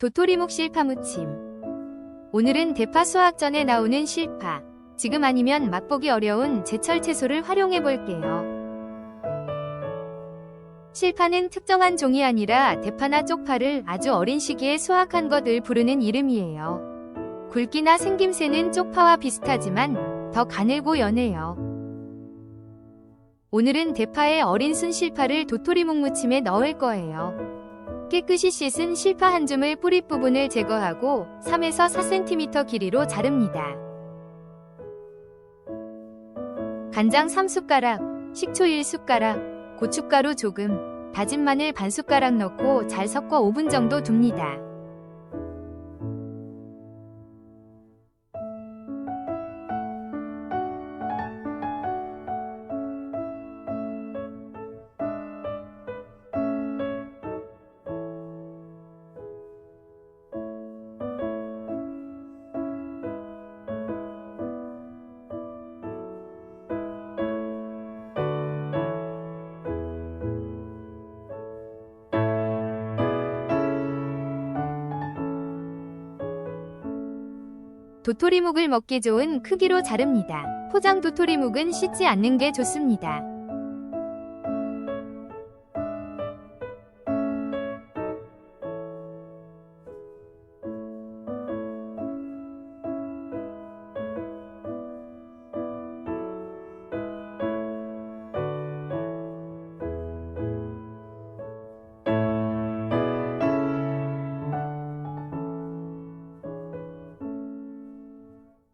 도토리묵 실파 무침. 오늘은 대파 수확 전에 나오는 실파. 지금 아니면 맛보기 어려운 제철 채소를 활용해 볼게요. 실파는 특정한 종이 아니라 대파나 쪽파를 아주 어린 시기에 수확한 것을 부르는 이름이에요. 굵기나 생김새는 쪽파와 비슷하지만 더 가늘고 연해요. 오늘은 대파의 어린 순 실파를 도토리묵 무침에 넣을 거예요. 깨끗이 씻은 실파 한 줌을 뿌리 부분을 제거하고 3에서 4cm 길이로 자릅니다. 간장 3숟가락, 식초 1숟가락, 고춧가루 조금, 다진 마늘 반 숟가락 넣고 잘 섞어 5분 정도 둡니다. 도토리묵을 먹기 좋은 크기로 자릅니다. 포장 도토리묵은 씻지 않는 게 좋습니다.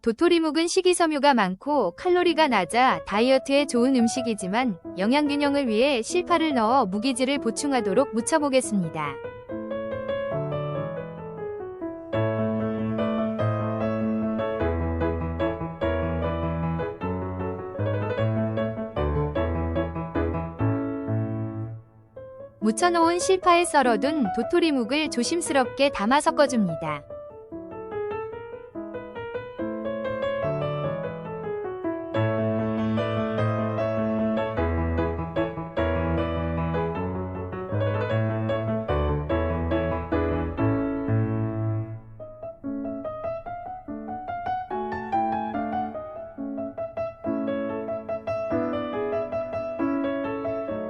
도토리묵은 식이섬유가 많고 칼로리가 낮아 다이어트에 좋은 음식이지만 영양균형을 위해 실파를 넣어 무기질을 보충하도록 무쳐보겠습니다. 무쳐놓은 실파에 썰어둔 도토리묵을 조심스럽게 담아 섞어줍니다.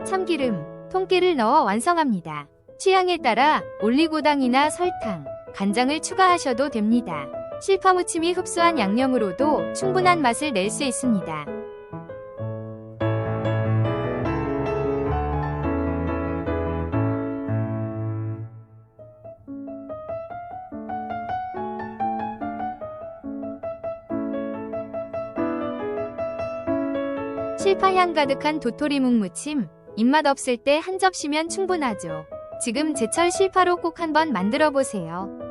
참기름, 통깨를 넣어 완성합니다. 취향에 따라 올리고당이나 설탕, 간장을 추가하셔도 됩니다. 실파무침이 흡수한 양념으로도 충분한 맛을 낼 수 있습니다. 실파향 가득한 도토리묵 무침, 입맛 없을 때 한 접시면 충분하죠. 지금 제철 실파로 꼭 한번 만들어 보세요.